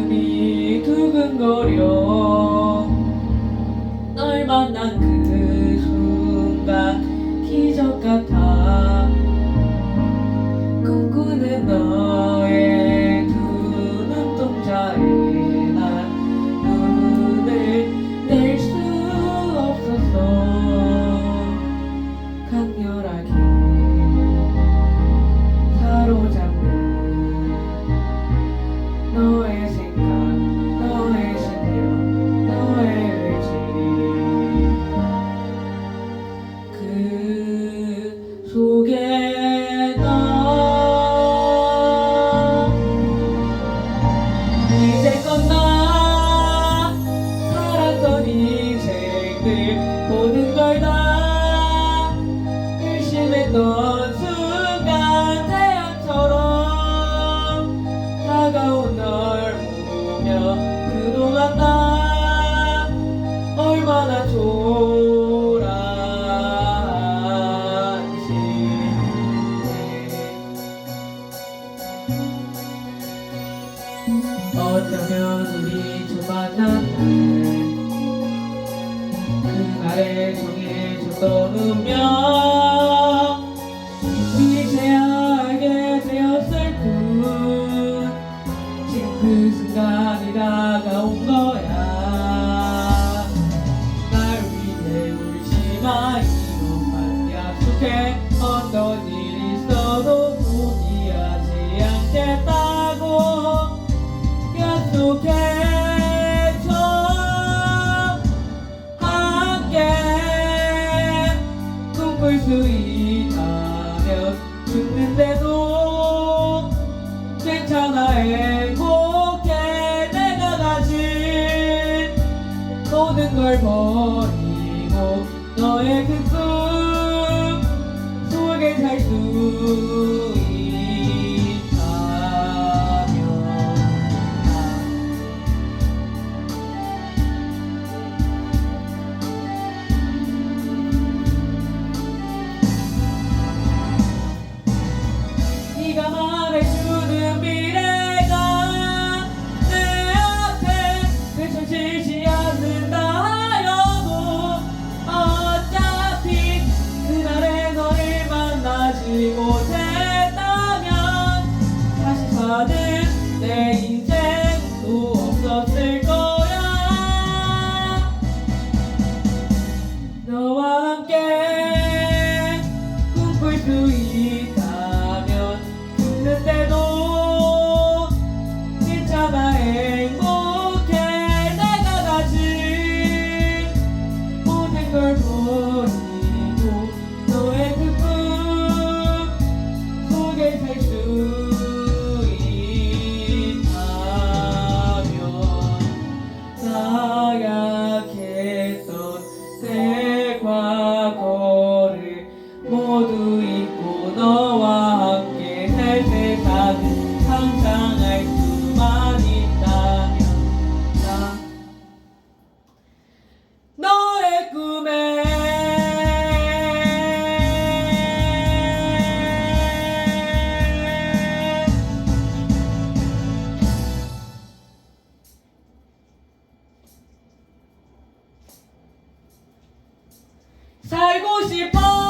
가슴이 두근거려. 만났네 그날의 정해졌던 운명. 널 버리고 너의 그꿈 속에 살수 through you. 나의 상상할 수만 있다면 나 너의 꿈에 살고 싶어.